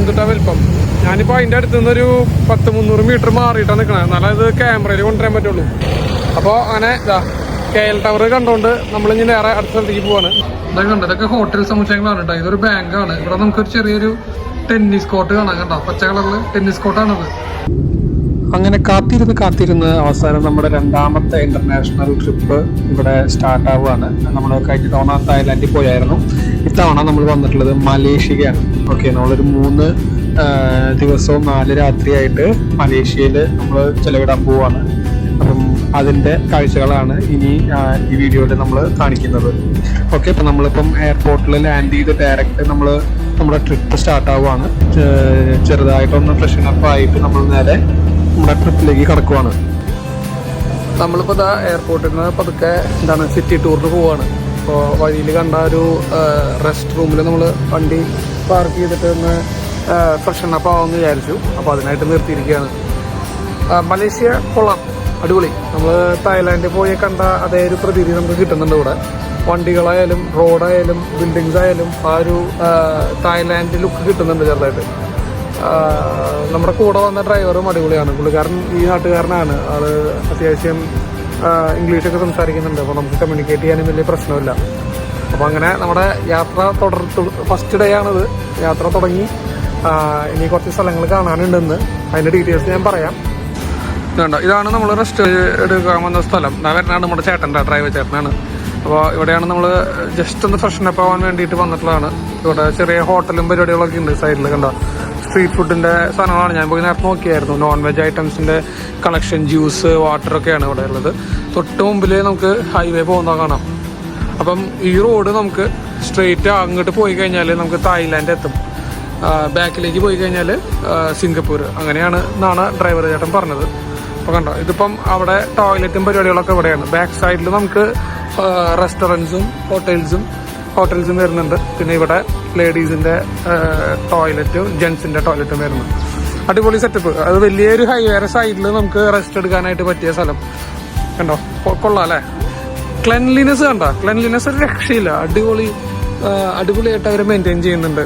എന്തുട്ടാ വലിപ്പം? ഞാനിപ്പോൾ അതിന്റെ അടുത്ത് നിന്നൊരു പത്ത് മുന്നൂറ് മീറ്റർ മാറിയിട്ടാണ് നിൽക്കണത് എന്നാലേ ഇത് ക്യാമറയിൽ കൊണ്ടുവരാൻ പറ്റുള്ളൂ. അപ്പോൾ അങ്ങനെ കെ എൽ ടവർ കണ്ടുകൊണ്ട് ഇനി നേരെ അടുത്ത സ്ഥലത്തേക്ക് പോവാണ്. ഇതൊക്കെ ഇതൊക്കെ ഹോട്ടൽ സമുച്ചയങ്ങളാണ് കേട്ടോ ഇതൊരു ബാങ്കാണ്. ഇവിടെ നമുക്കൊരു ചെറിയൊരു ടെന്നീസ് കോർട്ട് കാണാം കണ്ടോ? പച്ച കളറിൽ ടെന്നീസ് കോർട്ടാണത്. അങ്ങനെ കാത്തിരുന്ന് കാത്തിരുന്ന് അവസാനം നമ്മുടെ രണ്ടാമത്തെ ഇന്റർനാഷണൽ ട്രിപ്പ് ഇവിടെ സ്റ്റാർട്ട് ആവുകയാണ്. നമ്മൾ കഴിഞ്ഞ തവണ തായ്ലാൻഡിൽ പോയായിരുന്നു. ഇത്തവണ നമ്മൾ വന്നിട്ടുള്ളത് മലേഷ്യയാണ് ഓക്കെ നമ്മളൊരു മൂന്ന് ദിവസവും നാല് രാത്രിയായിട്ട് മലേഷ്യയിൽ നമ്മൾ ചെലവിടാൻ പോവാണ്. അപ്പം അതിന്റെ കാഴ്ചകളാണ് ഇനി ഈ വീഡിയോയിൽ നമ്മൾ കാണിക്കുന്നത്. ഓക്കെ അപ്പം നമ്മളിപ്പം എയർപോർട്ടിൽ ലാൻഡ് ചെയ്ത് ഡയറക്റ്റ് നമ്മൾ നമ്മുടെ ട്രിപ്പ് സ്റ്റാർട്ട് ആവുകയാണ്. ചെറുതായിട്ടൊന്ന് ഫ്രഷ് അപ്പ് ആയിട്ട് നമ്മൾ നേരെ നമ്മുടെ ട്രിപ്പിലേക്ക് കടക്കുവാണ്. നമ്മളിപ്പോൾ ഇതാ എയർപോർട്ടിൽ നിന്ന് പതുക്കെ എന്താണ് സിറ്റി ടൂറിന് പോവാണ്. അപ്പോൾ വഴിയിൽ കണ്ട ഒരു റെസ്റ്റ് റൂമിൽ നമ്മൾ വണ്ടി പാർക്ക് ചെയ്തിട്ട് ഒന്ന് ഫ്രഷൻ അപ്പ് ആവാമെന്ന് വിചാരിച്ചു. അപ്പോൾ അതിനായിട്ട് നിർത്തിയിരിക്കുകയാണ്. മലേഷ്യ കൊള്ളാം. അടിപൊളി. നമ്മൾ തായ്ലാൻഡിൽ പോയി കണ്ട അതേ ഒരു പ്രതീതി നമുക്ക് കിട്ടുന്നുണ്ട് ഇവിടെ. വണ്ടികളായാലും റോഡായാലും ബിൽഡിങ്സ് ആയാലും ആ ഒരു തായ്ലാൻഡ് ലുക്ക് കിട്ടുന്നുണ്ട് ചെറുതായിട്ട്. നമ്മുടെ കൂടെ വന്ന ഡ്രൈവറും അടിപൊളിയാണ്. പുള്ളിക്കാരൻ ഈ നാട്ടുകാരനാണ്. ആൾ അത്യാവശ്യം ഇംഗ്ലീഷൊക്കെ സംസാരിക്കുന്നുണ്ട്. അപ്പോൾ നമുക്ക് കമ്മ്യൂണിക്കേറ്റ് ചെയ്യാനും വലിയ പ്രശ്നമില്ല. അപ്പോൾ അങ്ങനെ നമ്മുടെ യാത്ര തുടർ ഫസ്റ്റ് ഡേ ആണിത്. യാത്ര തുടങ്ങി. ഇനി കുറച്ച് സ്ഥലങ്ങൾ കാണാനുണ്ടെന്ന്. അതിന്റെ ഡീറ്റെയിൽസ് ഞാൻ പറയാം. ഇതുണ്ട്? ഇതാണ് നമ്മൾ റെസ്റ്റ് എടുക്കാൻ വന്ന സ്ഥലം. ഞാൻ വരുന്നതാണ് നമ്മുടെ ചേട്ടന്റെ ഡ്രൈവർ ചേട്ടനാണ്. അപ്പോൾ ഇവിടെയാണ് നമ്മൾ ജസ്റ്റ് ഒന്ന് ഫ്രഷ് അപ്പ് ആവാൻ വേണ്ടിയിട്ട് വന്നിട്ടുള്ളതാണ്. ഇവിടെ ചെറിയ ഹോട്ടലും പരിപാടികളൊക്കെ ഉണ്ട് സൈഡിൽ കണ്ട? സ്ട്രീറ്റ് ഫുഡിന്റെ സാധനങ്ങളാണ്. ഞാൻ പോയി നേരത്തെ നോക്കിയായിരുന്നു. നോൺ വെജ് ഐറ്റംസിന്റെ കളക്ഷൻ ജ്യൂസ് വാട്ടർ ഒക്കെയാണ് ഇവിടെ ഉള്ളത്. തൊട്ട് മുമ്പിൽ നമുക്ക് ഹൈവേ പോകുന്ന കാണാം. അപ്പം ഈ റോഡ് നമുക്ക് സ്ട്രെയിറ്റ് അങ്ങോട്ട് പോയി കഴിഞ്ഞാൽ നമുക്ക് തായ്ലാൻഡ് എത്തും. ബാക്കിലേക്ക് പോയി കഴിഞ്ഞാൽ സിംഗപ്പൂർ അങ്ങനെയാണ് എന്നാണ് ഡ്രൈവർ ചേട്ടൻ പറഞ്ഞത്. അപ്പോൾ കണ്ടോ ഇതിപ്പം അവിടെ ടോയ്ലറ്റും പരിപാടികളൊക്കെ ഇവിടെയാണ്. ബാക്ക് സൈഡിൽ നമുക്ക് റെസ്റ്റോറന്റ്സും ഹോട്ടൽസും ഹോട്ടൽസും വരുന്നുണ്ട്. പിന്നെ ഇവിടെ ലേഡീസിന്റെ ടോയ്ലറ്റും ജെൻസിന്റെ ടോയ്ലറ്റും വരുന്നത് അടിപൊളി സെറ്റപ്പ് അത് വലിയൊരു ഹൈവേറെ സൈഡിൽ നമുക്ക് റെസ്റ്റ് എടുക്കാനായിട്ട് പറ്റിയ സ്ഥലം. കണ്ടോ? കൊള്ളാം അല്ലേ? ക്ലെൻലിനെസ് കണ്ട? ക്ലെൻലിനെസ് ഒരു രക്ഷയില്ല. അടിപൊളി അടിപൊളിയായിട്ട് അവർ മെയിന്റെയിൻ ചെയ്യുന്നുണ്ട്.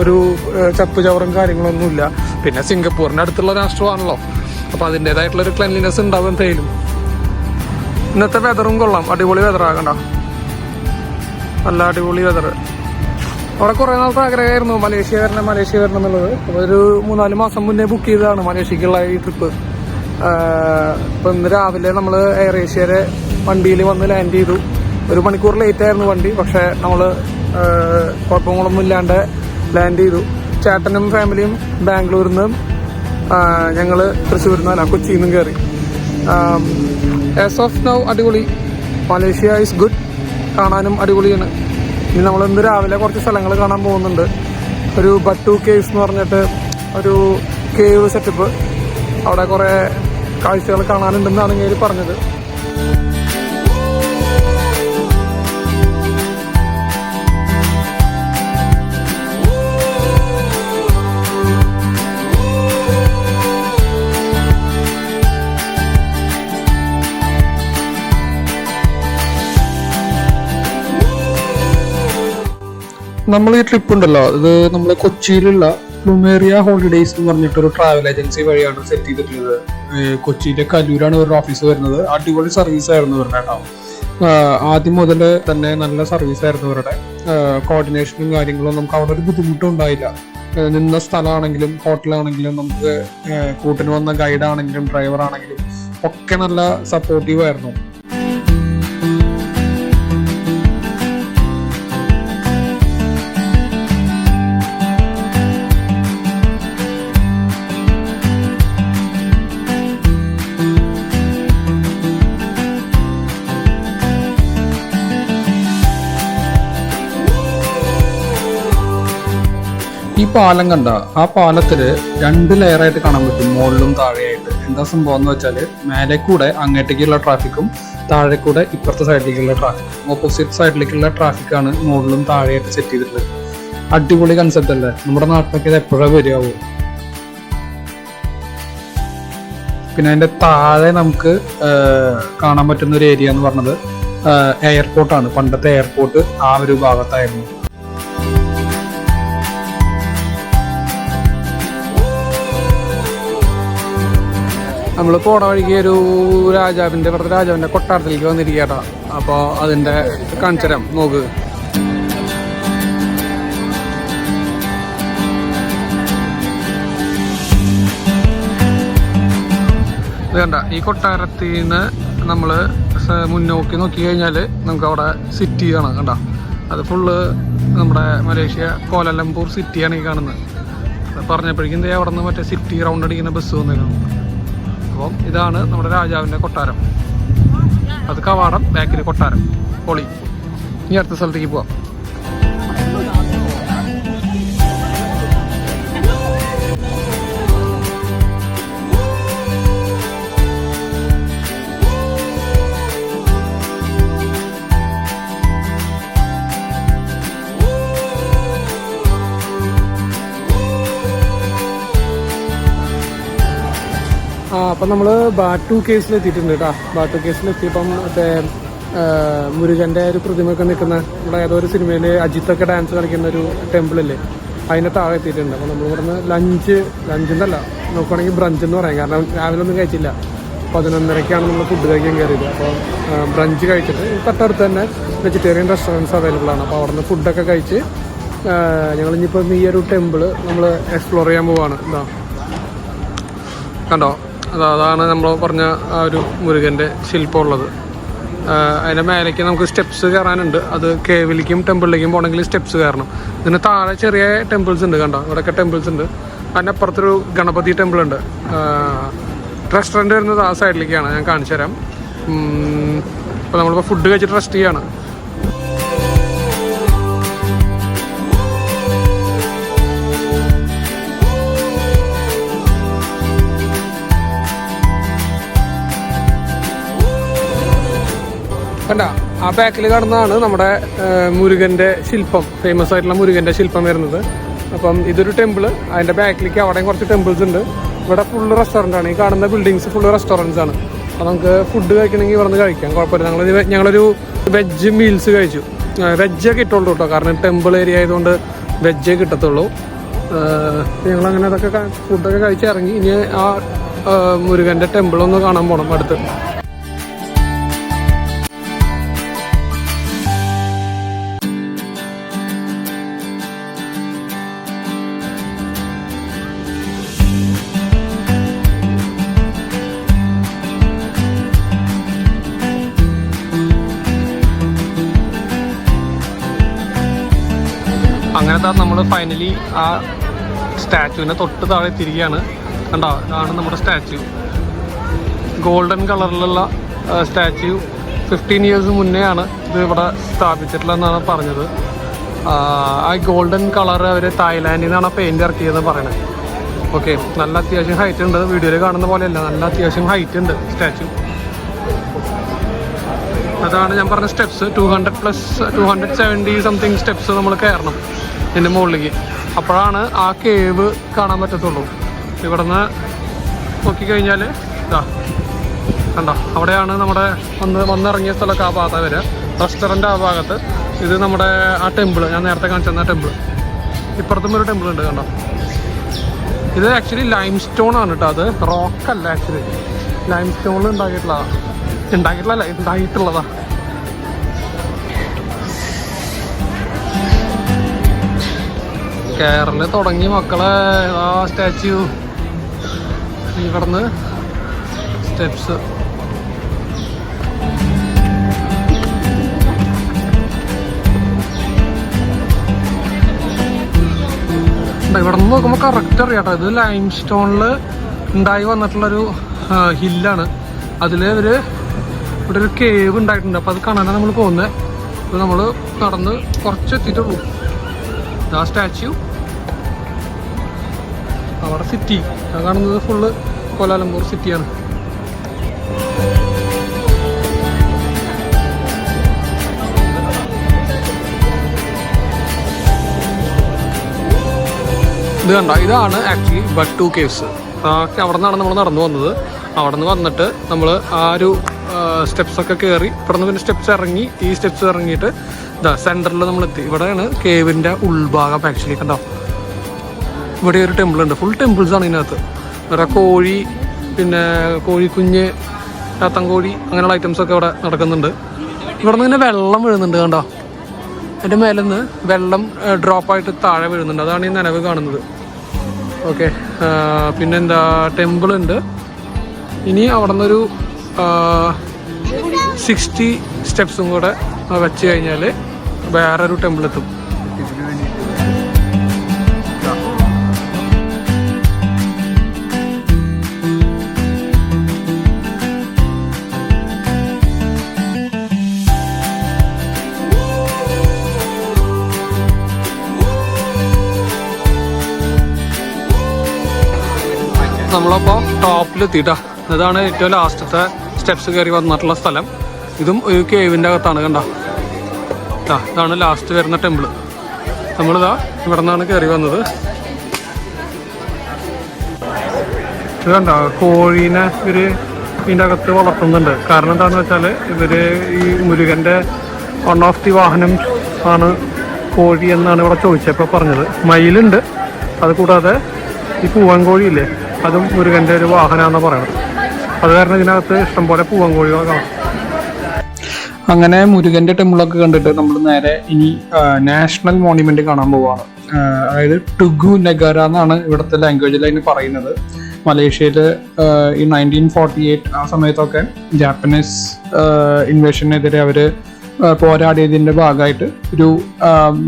ഒരു ചപ്പ് ചവറും കാര്യങ്ങളൊന്നുമില്ല. പിന്നെ സിംഗപ്പൂരിന്റെ അടുത്തുള്ള രാഷ്ട്രമാണല്ലോ. അപ്പൊ അതിന്റെതായിട്ടുള്ള ഒരു ക്ലെൻലിനെസ് ഉണ്ടാവും എന്തേലും ഇന്നത്തെ വെതറും കൊള്ളാം. അടിപൊളി വെതറാകണ്ട നല്ല അടിപൊളി വെതർ അവിടെ കുറെ നാളത്തെ ആഗ്രഹമായിരുന്നു മലേഷ്യ വരണം മലേഷ്യ വരണം എന്നുള്ളത്. ഒരു മൂന്നാൽ മാസം മുന്നേ ബുക്ക് ചെയ്തതാണ് മലേഷ്യക്കുള്ള ഈ ട്രിപ്പ് ഇപ്പൊ ഇന്ന് രാവിലെ നമ്മൾ എയർ ഏഷ്യയുടെ വണ്ടിയിൽ വന്ന് ലാൻഡ് ചെയ്തു. ഒരു മണിക്കൂർ ലേറ്റ് ആയിരുന്നു വണ്ടി പക്ഷെ നമ്മൾ കുഴപ്പങ്ങളൊന്നും ഇല്ലാണ്ട് ലാൻഡ് ചെയ്തു. ചേട്ടനും ഫാമിലിയും ബാംഗ്ലൂരിൽ നിന്നും ഞങ്ങൾ തൃശ്ശൂരിൽ നിന്നല്ല കൊച്ചിയിൽ നിന്നും കയറി ആസ് ഓഫ് നൗ അടിപൊളി. മലേഷ്യ ഈസ് ഗുഡ് കാണാനും അടിപൊളിയാണ്. ഇനി നമ്മൾ ഇന്ന് രാവിലെ കുറച്ച് സ്ഥലങ്ങൾ കാണാൻ പോകുന്നുണ്ട്. ഒരു ബട്ടു കേവ്സ് എന്ന് പറഞ്ഞിട്ട് ഒരു കേവ് സെറ്റപ്പ് അവിടെ കുറേ കാഴ്ചകൾ കാണാനുണ്ടെന്നാണ് ഇങ്ങനെ പറഞ്ഞത്. നമ്മൾ ഈ ട്രിപ്പ് ഉണ്ടല്ലോ. ഇത് നമ്മളെ കൊച്ചിയിലുള്ള പ്ലുമേറിയ ഹോളിഡേയ്സ് എന്ന് പറഞ്ഞിട്ട് ഒരു ട്രാവൽ ഏജൻസി വഴിയാണ് സെറ്റ് ചെയ്തിട്ടുള്ളത്. കൊച്ചിയിലെ കല്ലൂരാണ് ഇവരുടെ ഓഫീസ് വരുന്നത്. അടിപൊളി സർവീസ് ആയിരുന്നു ഇവരുടെ കേട്ടോ ആദ്യം മുതൽ തന്നെ നല്ല സർവീസ് ആയിരുന്നു ഇവരുടെ. കോർഡിനേഷനും കാര്യങ്ങളും നമുക്ക് അവിടെ ഒരു ബുദ്ധിമുട്ടും ഉണ്ടായില്ല നിന്ന സ്ഥലമാണെങ്കിലും ഹോട്ടലാണെങ്കിലും നമുക്ക് കൂട്ടിന് വന്ന ഗൈഡ് ആണെങ്കിലും ഡ്രൈവർ ആണെങ്കിലും ഒക്കെ നല്ല സപ്പോർട്ടീവ് ആയിരുന്നു. പാലം കണ്ട ആ പാലത്തിൽ രണ്ട് ലെയറായിട്ട് കാണാൻ പറ്റും. മുകളിലും താഴെയായിട്ട്. എന്താ സംഭവം എന്ന് വെച്ചാൽ മേലെ കൂടെ അങ്ങോട്ടേക്കുള്ള ട്രാഫിക്കും താഴെ കൂടെ ഇപ്പുറത്തെ സൈഡിലേക്കുള്ള ട്രാഫിക്കും ഓപ്പോസിറ്റ് സൈഡിലേക്കുള്ള ട്രാഫിക്കാണ് മുകളിലും താഴെയായിട്ട് സെറ്റ് ചെയ്തിട്ടുള്ളത്. അടിപൊളി കൺസെപ്റ്റ് അല്ലേ? നമ്മുടെ നാട്ടിലൊക്കെ ഇത് എപ്പോഴാണ് വരികയാവോ? പിന്നെ അതിന്റെ താഴെ നമുക്ക് കാണാൻ പറ്റുന്ന ഒരു ഏരിയ എന്ന് പറഞ്ഞത് എയർപോർട്ടാണ് പണ്ടത്തെ എയർപോർട്ട് ആ ഒരു ഭാഗത്തായിരുന്നു. നമ്മൾ പോണ വഴിക്ക് ഒരു രാജാവിന്റെ ഇവിടുത്തെ രാജാവിന്റെ കൊട്ടാരത്തിലേക്ക് വന്നിരിക്കട്ടോ അപ്പോൾ അതിന്റെ കാണിച്ചു നോക്ക്. വേണ്ട ഈ കൊട്ടാരത്തിൽ നിന്ന് നമ്മൾ മുന്നോക്കി നോക്കി കഴിഞ്ഞാൽ നമുക്ക് അവിടെ സിറ്റി കാണാം കണ്ട. അത് ഫുള്ള് നമ്മുടെ മലേഷ്യ കോലലംപൂർ സിറ്റിയാണ് ഈ കാണുന്നത്. പറഞ്ഞപ്പോഴേക്കും അവിടെ നിന്ന് മറ്റേ സിറ്റി റൗണ്ട് അടിക്കുന്ന ബസ് വന്നേക്കണം അപ്പം ഇതാണ് നമ്മുടെ രാജാവിന്റെ കൊട്ടാരം. അത് കവാടം ബാക്കിൽ കൊട്ടാരം പൊളി. ഇനി അടുത്ത സ്ഥലത്തേക്ക് പോവാം. അപ്പം നമ്മൾ ബാട്ടു കേസിൽ എത്തിയിട്ടുണ്ട് കേട്ടോ ബാട്ടു കേസിൽ എത്തിയപ്പം മറ്റേ മുരുകന്റെ ഒരു പ്രതിമയൊക്കെ നിൽക്കുന്ന നമ്മുടെ ഏതോ ഒരു സിനിമയിൽ അജിത്തൊക്കെ ഡാൻസ് കളിക്കുന്ന ഒരു ടെമ്പിളില്ലേ അതിന്റെ താഴെ എത്തിയിട്ടുണ്ട്. അപ്പോൾ നമ്മൾ ഇവിടുന്ന് ലഞ്ച് ലഞ്ച് എന്നല്ല നോക്കുവാണെങ്കിൽ ബ്രഞ്ച് എന്ന് പറയാം. കാരണം രാവിലെ ഒന്നും കഴിച്ചില്ല. പതിനൊന്നരക്കാണ് നമ്മൾ ഫുഡ് കഴിക്കാൻ കയറിയത്. അപ്പോൾ ബ്രഞ്ച് കഴിച്ചിട്ട് തൊട്ടടുത്ത് തന്നെ വെജിറ്റേറിയൻ റെസ്റ്റോറന്റ്സ് അവൈലബിൾ ആണ്. അപ്പോൾ അവിടെ നിന്ന് ഫുഡൊക്കെ കഴിച്ച് ഞങ്ങൾ ഇനിയിപ്പോൾ ഈ ഒരു ടെമ്പിൾ നമ്മൾ എക്സ്പ്ലോർ ചെയ്യാൻ പോവാണ്. എന്താ കണ്ടോ? അതാണ് നമ്മൾ പറഞ്ഞ ആ ഒരു മുരുകന്റെ ശില്പം ഉള്ളത് അതിന്റെ മേലേക്ക് നമുക്ക് സ്റ്റെപ്സ് കയറാനുണ്ട്. അത് കേവിലേക്കും ടെമ്പിളിലേക്കും പോകണമെങ്കിൽ സ്റ്റെപ്സ് കയറണം. ഇതിന് താഴെ ചെറിയ ടെമ്പിൾസ് ഉണ്ട് കണ്ടോ? ഇവിടെയൊക്കെ ടെമ്പിൾസ് ഉണ്ട്. അതിന്റെ അപ്പുറത്തൊരു ഗണപതി ടെമ്പിൾ ഉണ്ട്. റെസ്റ്റോറന്റ് വരുന്നത് ആ സൈഡിലേക്കാണ് ഞാൻ കാണിച്ചു തരാം അപ്പോൾ നമ്മളിപ്പോൾ ഫുഡ് കഴിച്ചിട്ട് റെസ്റ്റ് ചെയ്യാണ്. കണ്ട ആ ബാക്കിൽ കാണുന്നതാണ് നമ്മുടെ മുരുകന്റെ ശില്പം ഫേമസ് ആയിട്ടുള്ള മുരുകന്റെ ശില്പം വരുന്നത്. അപ്പം ഇതൊരു ടെമ്പിൾ അതിന്റെ ബാക്കിലേക്ക് അവിടെയും കുറച്ച് ടെമ്പിൾസ് ഉണ്ട്. ഇവിടെ ഫുള്ള് റെസ്റ്റോറന്റ് ആണ്. ഈ കാണുന്ന ബിൽഡിങ്സ് ഫുള്ള് റെസ്റ്റോറന്റ്സ് ആണ്. അപ്പോൾ നമുക്ക് ഫുഡ് കഴിക്കണമെങ്കിൽ ഇവിടെ നിന്ന് കഴിക്കാം. കുഴപ്പമില്ല. ഞങ്ങൾ ഞങ്ങളൊരു വെജ് മീൽസ് കഴിച്ചു. വെജേ കിട്ടുള്ളൂ കേട്ടോ കാരണം ടെമ്പിൾ ഏരിയ ആയതുകൊണ്ട് വെജേ കിട്ടത്തുള്ളൂ. ഞങ്ങൾ അങ്ങനെ അതൊക്കെ ഫുഡൊക്കെ കഴിച്ച് ഇറങ്ങി. ഇനി ആ മുരുകന്റെ ഒന്ന് കാണാൻ പോകണം അടുത്ത്. അങ്ങനത്തെ നമ്മൾ ഫൈനലി ആ സ്റ്റാച്ചുവിനെ തൊട്ട് താഴെ എത്തിയിരിക്കുകയാണ് കണ്ടോ? ഇതാണ് നമ്മുടെ സ്റ്റാച്ചു ഗോൾഡൻ കളറിലുള്ള സ്റ്റാച്യു ഫിഫ്റ്റീൻ ഇയേഴ്സ് മുന്നേ ആണ് ഇത് ഇവിടെ സ്ഥാപിച്ചിട്ടുള്ളതെന്നാണ് പറഞ്ഞത്. ആ, ആ ഗോൾഡൻ കളർ അവർ തായ്ലാൻഡിൽ നിന്നാണ് പെയിന്റ് ഇറക്കിയതെന്ന് പറയണത് ഓക്കെ നല്ല അത്യാവശ്യം ഹൈറ്റ് ഉണ്ട്. വീഡിയോയിൽ കാണുന്ന പോലെയല്ല. നല്ല അത്യാവശ്യം ഹൈറ്റ് ഉണ്ട് സ്റ്റാച്ചു അതാണ് ഞാൻ പറഞ്ഞ steps two hundred plus two hundred seventy something steps നമ്മൾ കയറണം. ഇതിന്റെ മുകളിലേക്ക്. അപ്പോഴാണ് ആ കേവ് കാണാൻ പറ്റത്തുള്ളൂ. ഇവിടുന്ന് നോക്കിക്കഴിഞ്ഞാൽ ഇതാ കണ്ട? അവിടെയാണ് നമ്മുടെ വന്ന് വന്നിറങ്ങിയ സ്ഥലമൊക്കെ ആ ഭാഗത്ത് വരിക. റെസ്റ്റോറന്റ് ആ ഭാഗത്ത്. ഇത് നമ്മുടെ ആ ടെമ്പിൾ ഞാൻ നേരത്തെ കാണിച്ചിരുന്ന ടെമ്പിൾ ഇപ്പുറത്തും ഒരു ടെമ്പിൾ ഉണ്ട് കണ്ടോ? ഇത് ആക്ച്വലി ലൈം സ്റ്റോൺ ആണ് കേട്ടോ അത്. റോക്കല്ല ആക്ച്വലി ലൈം സ്റ്റോണിൽ ഉണ്ടാക്കിയിട്ടുള്ളതാണ് ഉണ്ടാക്കിയിട്ടുള്ള ഉണ്ടായിട്ടുള്ളതാ കേരള തുടങ്ങി മക്കളെ ആ സ്റ്റാച്യു ഇവിടുന്ന് സ്റ്റെപ്സ് ഇവിടെ നിന്ന് നോക്കുമ്പോൾ കറക്റ്റ് അറിയാട്ടോ. ഇത് ലൈം സ്റ്റോണിൽ ഉണ്ടായി വന്നിട്ടുള്ളൊരു ഹില്ലാണ് അതിൽ ഇവർ ഇവിടെ ഒരു കേവ് ഉണ്ടായിട്ടുണ്ട്. അപ്പോൾ അത് കാണാനാണ് നമ്മൾ പോകുന്നത് നമ്മൾ നടന്ന് കുറച്ച് എത്തിയിട്ടുള്ളൂ ആ സ്റ്റാച്യു അവിടെ സിറ്റി. ഞാൻ കാണുന്നത് ഫുള്ള് കോലാലംപൂർ സിറ്റിയാണ്. ഇത് കണ്ട? ഇതാണ് ആക്ച്വലി ബട്ടു കേവ്സ് അവിടെ നിന്നാണ് നമ്മൾ നടന്നു വന്നത്. അവിടെ നിന്ന് വന്നിട്ട് നമ്മൾ ആ ഒരു സ്റ്റെപ്സ് ഒക്കെ കയറി ഇവിടെ നിന്ന് പിന്നെ സ്റ്റെപ്സ് ഇറങ്ങി ഈ സ്റ്റെപ്സ് ഇറങ്ങിയിട്ട് ഇതാ സെന്ററിൽ നമ്മൾ എത്തി ഇവിടെയാണ് കേവിന്റെ ഉൾഭാഗം ആക്ച്വലി കണ്ടോ? ഇവിടെ ഒരു ടെമ്പിൾ ഉണ്ട്. ഫുൾ ടെമ്പിൾസ് ആണ് ഇതിനകത്ത്. ഇവിടെ കോഴി പിന്നെ കോഴിക്കുഞ്ഞ് ചാത്തൻകോഴി അങ്ങനെയുള്ള ഐറ്റംസ് ഒക്കെ ഇവിടെ നടക്കുന്നുണ്ട്. ഇവിടെ നിന്ന് ഇങ്ങനെ വെള്ളം വീഴുന്നുണ്ട് കണ്ടോ? എന്റെ മേലെ നിന്ന് വെള്ളം ഡ്രോപ്പായിട്ട് താഴെ വീഴുന്നുണ്ട്. അതാണ് ഈ നനവ് കാണുന്നത്. ഓക്കെ പിന്നെന്താ ടെമ്പിൾ ഉണ്ട്. ഇനി അവിടെ നിന്നൊരു സിക്സ്റ്റി സ്റ്റെപ്സും കൂടെ വെച്ച് കഴിഞ്ഞാൽ വേറൊരു ടെമ്പിൾ എത്തും. നമ്മളപ്പോൾ ടോപ്പിലെത്തിയിട്ടാ. ഇതാണ് ഏറ്റവും ലാസ്റ്റത്തെ സ്റ്റെപ്സ് കയറി വന്നിട്ടുള്ള സ്ഥലം. ഇതും ഒരു കേവിന്റെ അകത്താണ് കണ്ട. ഇതാണ് ലാസ്റ്റ് വരുന്ന ടെമ്പിൾ നമ്മളിതാ ഇവിടെ നിന്നാണ് കയറി വന്നത്. ഇത് കണ്ട കോഴീനെ ഇവർ ഇതിന്റെ അകത്ത് വളർത്തുന്നുണ്ട്. കാരണം എന്താന്ന് വെച്ചാൽ ഇവർ ഈ മുരുകന്റെ വൺ ഓഫ് ദി വാഹനം ആണ് കോഴി എന്നാണ് ഇവിടെ ചോദിച്ചപ്പോൾ പറഞ്ഞത്. മയിലുണ്ട്. അത് കൂടാതെ ഈ പൂവൻ കോഴിയില്ലേ അതും മുരുകന്റെ ഒരു വാഹനമാണെന്ന് പറയുന്നത് അത് കാരണം ഇതിനകത്ത് ഇഷ്ടംപോലെ പൂവൻ കോഴികൾ കാണാം. അങ്ങനെ മുരുകന്റെ ടെമ്പിളൊക്കെ കണ്ടിട്ട് നമ്മൾ നേരെ ഇനി നാഷണൽ മോണിമെന്റ് കാണാൻ പോവാണ്. അതായത് ടുഗു നഗര എന്നാണ് ഇവിടുത്തെ ലാംഗ്വേജിൽ അതിന് പറയുന്നത്. മലേഷ്യയിൽ ഈ നയന്റീൻ ഫോർട്ടി എയ്റ്റ് ആ സമയത്തൊക്കെ ജാപ്പനീസ് ഇൻവേഷനെതിരെ അവർ പോരാടിയതിന്റെ ഭാഗമായിട്ട് ഒരു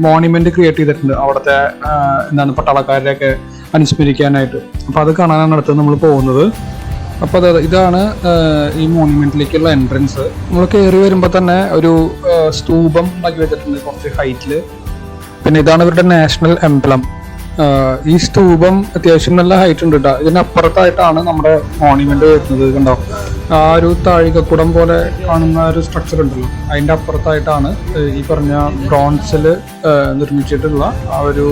മോണിമെന്റ് ക്രിയേറ്റ് ചെയ്തിട്ടുണ്ട് അവിടുത്തെ എന്താണ് പട്ടാളക്കാരെയൊക്കെ അനുസ്മരിക്കാനായിട്ട്. അപ്പൊ അത് കാണാനാണ് അടുത്ത് നമ്മൾ പോകുന്നത്. അപ്പോൾ അത് ഇതാണ് ഈ മോണിമെന്റിലേക്കുള്ള എൻട്രൻസ് നമ്മൾ കയറി വരുമ്പോൾ തന്നെ ഒരു സ്തൂപം ഉണ്ടാക്കി വെച്ചിട്ടുണ്ട് കുറച്ച് ഹൈറ്റിൽ പിന്നെ ഇതാണ് ഇവരുടെ നാഷണൽ എംബ്ലം ഈ സ്തൂപം അത്യാവശ്യം നല്ല ഹൈറ്റ് ഉണ്ട് കേട്ടോ ഇതിനപ്പുറത്തായിട്ടാണ് നമ്മുടെ മോണിമെന്റ് വരുന്നത് കണ്ടോ? ആ ഒരു താഴികക്കുടം പോലെ കാണുന്ന ഒരു സ്ട്രക്ചർ ഉണ്ടല്ലോ. അതിന്റെ അപ്പുറത്തായിട്ടാണ് ഈ പറഞ്ഞ ബ്രോൺസിൽ നിർമ്മിച്ചിട്ടുള്ള ആ ഒരു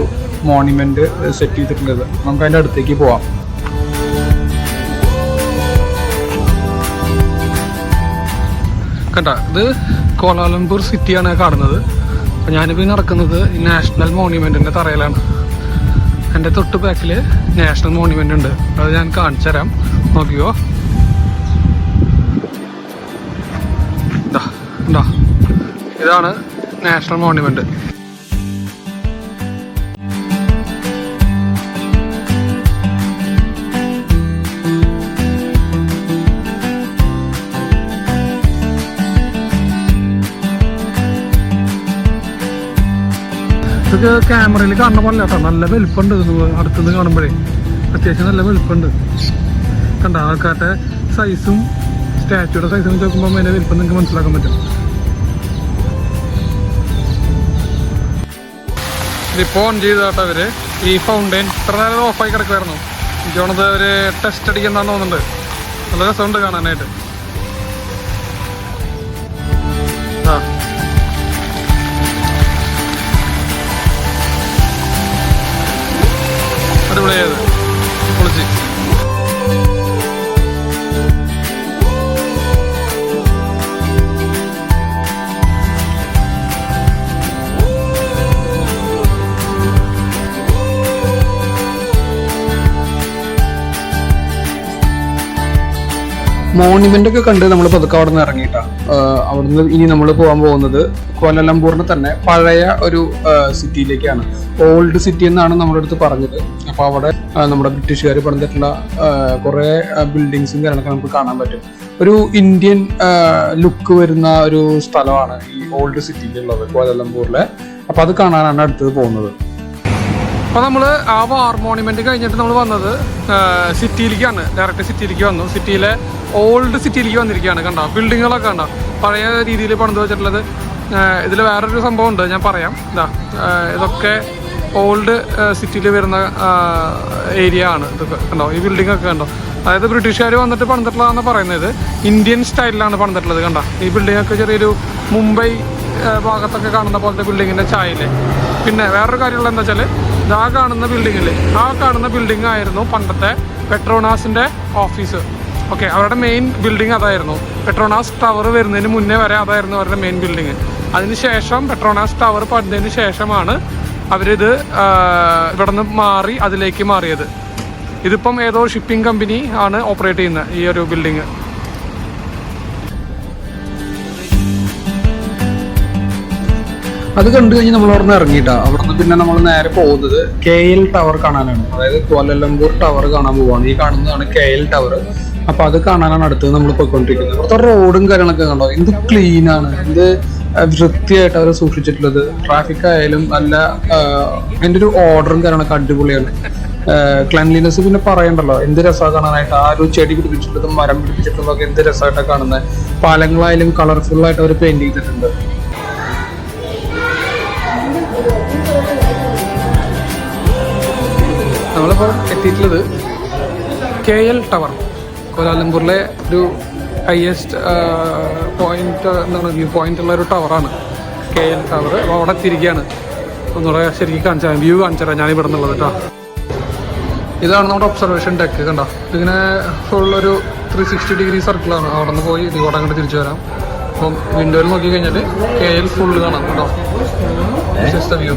മോണിമെന്റ് സെറ്റ് ചെയ്തിട്ടുള്ളത്. നമുക്ക് അതിന്റെ അടുത്തേക്ക് പോവാം. കണ്ട ഇത് കോലാലംപൂർ സിറ്റിയാണ് കാണുന്നത്. അപ്പം ഞാനിപ്പോൾ നടക്കുന്നത് നാഷണൽ മോണ്യുമെന്റിന്റെ തറയിലാണ്. എന്റെ തൊട്ട് ബാക്കിൽ നാഷണൽ മോണുമെന്റ് ഉണ്ട്. അത് ഞാൻ കാണിച്ചു തരാം. നോക്കിയോ ഇതാ ഇതാ ഇതാണ് നാഷണൽ മോണ്യുമെന്റ് ഇതൊക്കെ ക്യാമറയിൽ കാണുന്ന പോലെ കേട്ടോ നല്ല വലുപ്പുണ്ട് അടുത്തുനിന്ന് കാണുമ്പോഴേ. അത്യാവശ്യം നല്ല വലുപ്പുണ്ട്. കണ്ട ആൾക്കാരുടെ സൈസും സ്റ്റാച്ചുയുടെ സൈസും നോക്കുമ്പോൾ അതിന്റെ വലുപ്പം നിങ്ങൾക്ക് മനസ്സിലാക്കാൻ പറ്റും. ഇതിപ്പോ ഓൺ ചെയ്ത കേട്ടോ ഈ ഫൗണ്ടെയിൻ ഇത്ര നേരം ഓഫായി കിടക്കുമായിരുന്നു എനിക്കോണത് അവർ ടെസ്റ്റ് അടിക്കുന്നതാണെന്ന് തോന്നുന്നുണ്ട്. നല്ല രസമുണ്ട് കാണാനായിട്ട്. അടിപൊളിയായത്. പൊളിച്ച്. മോണിമെന്റ് ഒക്കെ കണ്ട് നമ്മൾ പതുക്കെ അവിടെ നിന്ന് ഇറങ്ങിയിട്ടാ അവിടുന്ന് ഇനി നമ്മൾ പോകാൻ പോകുന്നത് കോലലംപൂറിന് തന്നെ പഴയ ഒരു സിറ്റിയിലേക്കാണ്. ഓൾഡ് സിറ്റി എന്നാണ് നമ്മുടെ അടുത്ത് പറഞ്ഞത്. അപ്പോൾ അവിടെ നമ്മുടെ ബ്രിട്ടീഷുകാർ പണിതിട്ടുള്ള കുറേ ബിൽഡിങ്സും കാര്യങ്ങളൊക്കെ നമുക്ക് കാണാൻ പറ്റും. ഒരു ഇന്ത്യൻ ലുക്ക് വരുന്ന ഒരു സ്ഥലമാണ് ഈ ഓൾഡ് സിറ്റിയിലുള്ളത് കോലലംപൂറിലെ അപ്പോൾ അത് കാണാനാണ് അടുത്തത് പോകുന്നത്. അപ്പോൾ നമ്മൾ ആ വാർ മോണിമെന്റ് കഴിഞ്ഞിട്ട് നമ്മൾ വന്നത് സിറ്റിയിലേക്കാണ്. ഡയറക്റ്റ് സിറ്റിയിലേക്ക് വന്നു. സിറ്റിയിലെ ഓൾഡ് സിറ്റിയിലേക്ക് വന്നിരിക്കുകയാണ് കണ്ടോ? ബിൽഡിങ്ങുകളൊക്കെ കണ്ടോ? പഴയ രീതിയിൽ പണിത് വെച്ചിട്ടുള്ളത് ഇതിൽ വേറൊരു സംഭവം ഉണ്ട് ഞാൻ പറയാം. ഇതാ ഇതൊക്കെ ഓൾഡ് സിറ്റിയിൽ വരുന്ന ഏരിയ ആണ്. ഇതൊക്കെ കണ്ടോ? ഈ ബിൽഡിംഗ് ഒക്കെ കണ്ടോ? അതായത് ബ്രിട്ടീഷുകാർ വന്നിട്ട് പണിതിട്ടുള്ളതാണെന്ന് പറയുന്നത്. ഇന്ത്യൻ സ്റ്റൈലിലാണ് പണിതിട്ടുള്ളത് കണ്ടോ? ഈ ബിൽഡിംഗ് ഒക്കെ ചെറിയൊരു മുംബൈ ഭാഗത്തൊക്കെ കാണുന്ന പോലത്തെ ബിൽഡിങ്ങിന്റെ ചായയില്ലേ പിന്നെ വേറൊരു കാര്യമുള്ള എന്താ വെച്ചാൽ ഇതാ കാണുന്ന ബിൽഡിങ്ങിൽ ആ കാണുന്ന ബിൽഡിംഗ് ആയിരുന്നു പണ്ടത്തെ പെട്രോണാസിന്റെ ഓഫീസ് ഓക്കെ അവരുടെ മെയിൻ ബിൽഡിംഗ് അതായിരുന്നു. പെട്രോണാസ് ടവർ വരുന്നതിന് മുന്നേ വരെ അതായിരുന്നു അവരുടെ മെയിൻ ബിൽഡിംഗ് അതിനുശേഷം പെട്രോണാസ് ടവർ പണിതതിന് ശേഷമാണ് അവരിത് ഇവിടെ നിന്ന് മാറി അതിലേക്ക് മാറിയത്. ഇതിപ്പം ഏതോ ഷിപ്പിംഗ് കമ്പനി ആണ് ഓപ്പറേറ്റ് ചെയ്യുന്നത് ഈ ഒരു ബിൽഡിങ് അത് കണ്ടു കഴിഞ്ഞ് നമ്മൾ അവിടെ നിന്ന് ഇറങ്ങിയിട്ടാ. അവിടെ നിന്ന് പിന്നെ നമ്മൾ നേരെ പോകുന്നത് കെ എൽ ടവർ കാണാനാണ്. അതായത് കോലലംപൂർ ടവർ കാണാൻ പോവാണ്. ഈ കാണുന്നതാണ് കെ എൽ ടവർ അപ്പൊ അത് കാണാനാണ് അടുത്ത് നമ്മൾ പോയിക്കൊണ്ടിരിക്കുന്നത്. ഇവിടുത്തെ റോഡും കാര്യങ്ങളൊക്കെ കണ്ടോ? എന്ത് ക്ലീൻ ആണ്? എന്ത് വൃത്തിയായിട്ട് അവർ സൂക്ഷിച്ചിട്ടുള്ളത്? ട്രാഫിക് ആയാലും നല്ല ആ, അതിന്റെ ഒരു ഓർഡറും കാര്യങ്ങളൊക്കെ അടിപൊളിയാണ്. ക്ലൻലിനെസ് പിന്നെ പറയണ്ടല്ലോ എന്ത് രസമാണ് കാണാനായിട്ട്? ആ ഒരു ചെടി പിടിപ്പിച്ചിട്ടുള്ളതും മരം പിടിപ്പിച്ചിട്ടുള്ളതും ഒക്കെ എന്ത് രസമായിട്ടാണ് കാണുന്നത്? പാലങ്ങളായാലും കളർഫുൾ ആയിട്ട് അവർ പെയിന്റ് ചെയ്തിട്ടുണ്ട്. നമ്മളിപ്പോൾ എത്തിയിട്ടുള്ളത് കെ എൽ ടവർ കോലാലംപൂരിലെ ഒരു ഹയസ്റ്റ് പോയിന്റ് എന്താണ് വ്യൂ പോയിന്റ് ഉള്ള ഒരു ടവറാണ് കെ എൽ ടവർ അപ്പോൾ അവിടെ എത്തിയിരിക്കുകയാണ്. ഒന്നുകൂടെ ശരിക്കും കാണിച്ചാൽ വ്യൂ കാണിച്ചു തരാം. ഞാൻ ഇവിടെ നിന്നുള്ളത് കേട്ടോ ഇതാണ് നമ്മുടെ ഒബ്സർവേഷൻ ഡെക്ക് കണ്ടോ? ഇതിങ്ങനെ ഫുൾ ഒരു ത്രീ സിക്സ്റ്റി ഡിഗ്രി സർക്കിളാണ് അവിടെ നിന്ന് പോയി ഇതിവിടെ അങ്ങോട്ട് തിരിച്ചു വരാം. അപ്പം വിൻഡോയിൽ നോക്കി കഴിഞ്ഞാൽ കെ എൽ ഫുള്ള് കാണാം കേട്ടോ വ്യൂ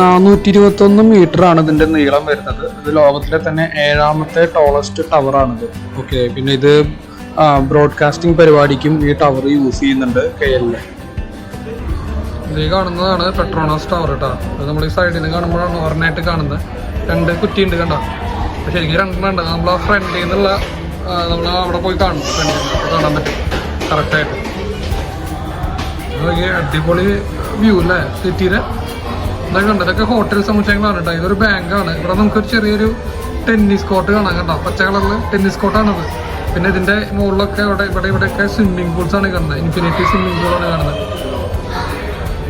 നാനൂറ്റി ഇരുപത്തി ഒന്ന് മീറ്റർ ആണ് ഇതിന്റെ നീളം വരുന്നത്. ഇത് ലോകത്തിലെ തന്നെ ഏഴാമത്തെ ടോളസ്റ്റ് ടവർ ആണിത്. ഓക്കെ പിന്നെ ഇത് ബ്രോഡ്കാസ്റ്റിംഗ് പരിപാടിക്കും ഈ ടവർ യൂസ് ചെയ്യുന്നുണ്ട് കെ എല്ലിൽ ഇത് കാണുന്നതാണ് പെട്രോണസ് ടവർ കേട്ടോ നമ്മൾ ഈ സൈഡിൽ നിന്ന് കാണുമ്പോഴാണ് ഓർണായിട്ട് കാണുന്നത്. രണ്ട് കുറ്റിയുണ്ട് കണ്ടോ? ശരിക്കും രണ്ടെണ്ണം ഉണ്ട്. നമ്മൾ ആ ഫ്രണ്ടിൽ നിന്നുള്ള നമ്മൾ അവിടെ പോയി കാണും. ഫ്രണ്ടിൽ കാണാൻ പറ്റും. കറക്റ്റായിട്ട് അടിപൊളി വ്യൂ അല്ലേ സിറ്റിയിലെ ഇതൊക്കെ ഉണ്ട് ഇതൊക്കെ ഹോട്ടൽ സമുച്ചയങ്ങളാണ് കേട്ടോ. ഇതൊരു ബാങ്കാണ് ഇവിടെ നമുക്കൊരു ചെറിയൊരു ടെന്നീസ് കോർട്ട് കാണാം കണ്ടോ പച്ച കളറിൽ ടെന്നീസ് കോർട്ടാണത് പിന്നെ ഇതിന്റെ മുകളിലൊക്കെ ഇവിടെ ഇവിടെ ഇവിടെയൊക്കെ സ്വിമ്മിംഗ് പൂൾസ് ആണ് കാണുന്നത്. ഇൻഫിനിറ്റി സ്വിമ്മിംഗ് ആണ് കാണുന്നത്.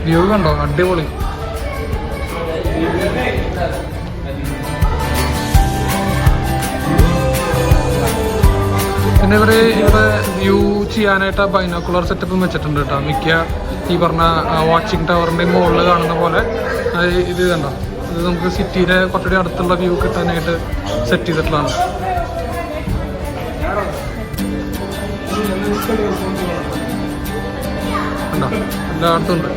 വ്യൂ കണ്ടോ? അടിപൊളി. പിന്നെ ഇവർ ഇവിടെ വ്യൂ ചെയ്യാനായിട്ട് ബൈനോക്കുലർ സെറ്റപ്പും വെച്ചിട്ടുണ്ട് കേട്ടോ. മിക്ക ഈ പറഞ്ഞ വാച്ചിങ് ടവറിന്റെ മുകളിൽ കാണുന്ന പോലെ. ആ, ഇത് കണ്ടോ? ഇത് നമുക്ക് സിറ്റിയിലെ കുറച്ചുകൂടി അടുത്തുള്ള വ്യൂ കിട്ടാനായിട്ട് സെറ്റ് ചെയ്തിട്ടുള്ളതാണ്. കണ്ടോ? ഉണ്ട്.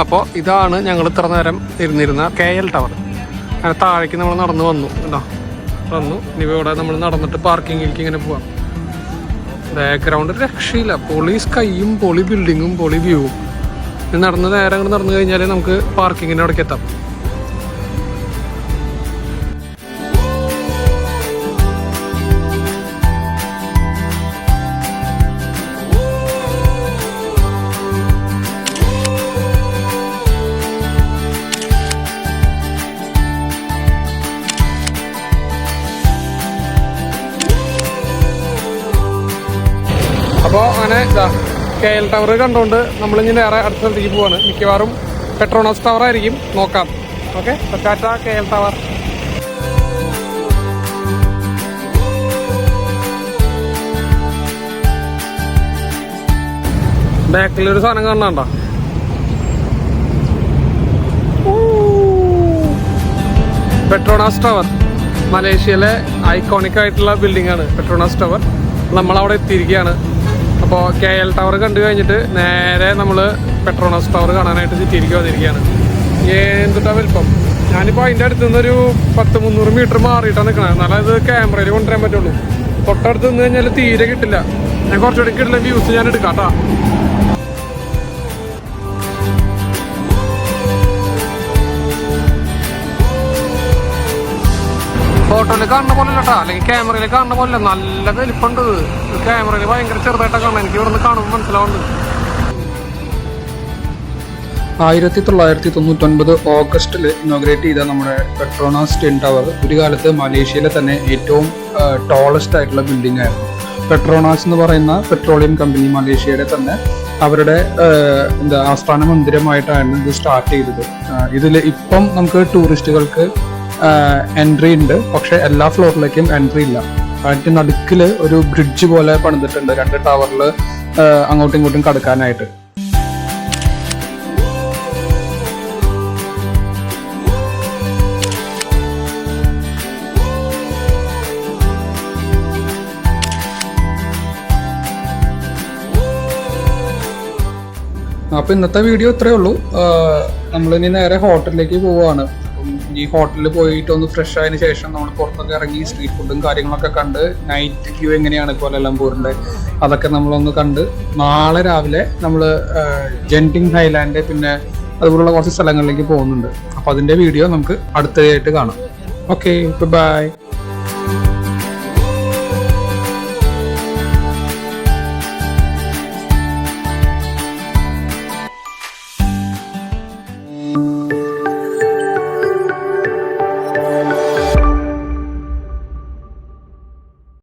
അപ്പോൾ ഇതാണ് ഞങ്ങൾ ഇത്ര നേരം ഇരുന്നിരുന്ന കെ എൽ ടവർ. അങ്ങനെ താഴേക്ക് നമ്മൾ നടന്നു വന്നു. കേട്ടോ വന്നു. ഇനി ഇവിടെ നമ്മൾ നടന്നിട്ട് പാർക്കിങ്ങിലേക്ക് ഇങ്ങനെ പോവാം. ബാക്ക്ഗ്രൗണ്ട് രക്ഷയില്ല. പൊളി സ്കൈയും പൊളി ബിൽഡിങ്ങും പൊളി വ്യൂവും നടന്ന് നേരെ അങ്ങോട്ട് നടന്നു കഴിഞ്ഞാൽ നമുക്ക് പാർക്കിങ്ങിന്റെ അവിടേക്ക് എത്താം. ഇതാ കെ എൽ ടവർ കണ്ടുകൊണ്ട് നമ്മളിങ്ങനെ നേരെ അടുത്ത സ്ഥലത്തേക്ക് പോവാണ്. മിക്കവാറും പെട്രോണോസ് ടവർ ആയിരിക്കും. നോക്കാം. ഓക്കെ? ടാറ്റ കെ എൽ ടവർ. ബാക്കിലൊരു സാധനം കാണണ്ട പെട്രോണാസ് ടവർ മലേഷ്യയിലെ ഐക്കോണിക് ആയിട്ടുള്ള ബിൽഡിംഗ് ആണ് പെട്രോണാസ് ടവർ നമ്മളവിടെ എത്തിയിരിക്കുകയാണ്. അപ്പോൾ കെ എൽ ടവർ കണ്ടു കഴിഞ്ഞിട്ട് നേരെ നമ്മൾ പെട്രോണോസ് ടവർ കാണാനായിട്ട് സിറ്റിയിലേക്ക് വന്നിരിക്കുകയാണ്. എന്തുട്ടാ വലിപ്പം? ഞാനിപ്പോൾ അതിന്റെ അടുത്ത് നിന്നൊരു പത്ത് മുന്നൂറ് മീറ്റർ മാറിയിട്ടാണ് നിൽക്കണത് എന്നാലും അത് ക്യാമറയിൽ കൊണ്ടുവരാൻ പറ്റുള്ളൂ. തൊട്ടടുത്ത് നിന്ന് കഴിഞ്ഞാൽ തീരെ കിട്ടില്ല. ഞാൻ കുറച്ചുകൂടി കിട്ടില്ല വ്യൂസ് ഞാൻ എടുക്കാം കേട്ടോ ഫോട്ടോയിൽ കാണുന്ന പോലെ കേട്ടോ അല്ലെങ്കിൽ ക്യാമറയിൽ കാണുന്ന പോലെ നല്ല വലിപ്പുണ്ട് ക്യാമറയിൽ ഭയങ്കര ചെറുതായിട്ടാണ് കാണാൻ എനിക്ക് ഇവിടെ നിന്ന് കാണുമ്പോൾ മനസ്സിലാവുന്നുണ്ട്. ആയിരത്തി തൊള്ളായിരത്തി തൊണ്ണൂറ്റൊൻപത് ഓഗസ്റ്റിൽ ഇനോഗ്രേറ്റ് ചെയ്ത നമ്മുടെ പെട്രോണാസ് ടിൻ ടവർ ഒരു കാലത്ത് മലേഷ്യയിലെ തന്നെ ഏറ്റവും ടോളസ്റ്റ് ആയിട്ടുള്ള ബിൽഡിംഗ് ആയിരുന്നു. പെട്രോണാസ് എന്ന് പറയുന്ന പെട്രോളിയം കമ്പനി മലേഷ്യയുടെ തന്നെ അവരുടെ എന്താ ആസ്ഥാന മന്ദിരമായിട്ടാണ് ഇത് സ്റ്റാർട്ട് ചെയ്തത്. ഇതിൽ ഇപ്പം നമുക്ക് ടൂറിസ്റ്റുകൾക്ക് എൻട്രി ഉണ്ട്. പക്ഷെ എല്ലാ ഫ്ലോറിലേക്കും എൻട്രി ഇല്ല. അതിന്റെ നടുക്കിൽ ഒരു ബ്രിഡ്ജ് പോലെ പണിതിട്ടുണ്ട്. രണ്ട് ടവറിൽ അങ്ങോട്ടും ഇങ്ങോട്ടും കടക്കാനായിട്ട്. അപ്പോൾ ഇന്നത്തെ വീഡിയോ ഇത്രയേ ഉള്ളൂ. നമ്മളിനി നേരെ ഹോട്ടലിലേക്ക് പോവുകയാണ് ഈ ഹോട്ടലിൽ പോയിട്ട് ഒന്ന് ഫ്രഷ് ആയതിനു ശേഷം നമ്മൾ പുറത്തൊക്കെ ഇറങ്ങി സ്ട്രീറ്റ് ഫുഡും കാര്യങ്ങളൊക്കെ കണ്ട് നൈറ്റ് ക്യൂ എങ്ങനെയാണ് കോലലംപൂരിന്റെ അതൊക്കെ നമ്മളൊന്ന് കണ്ട് നാളെ രാവിലെ നമ്മൾ ജെന്റിങ് ഹൈലാൻഡ് പിന്നെ അതുപോലുള്ള കുറച്ച് സ്ഥലങ്ങളിലേക്ക് പോകുന്നുണ്ട്. അപ്പൊ അതിന്റെ വീഡിയോ നമുക്ക് അടുത്തതായിട്ട് കാണാം. Okay bye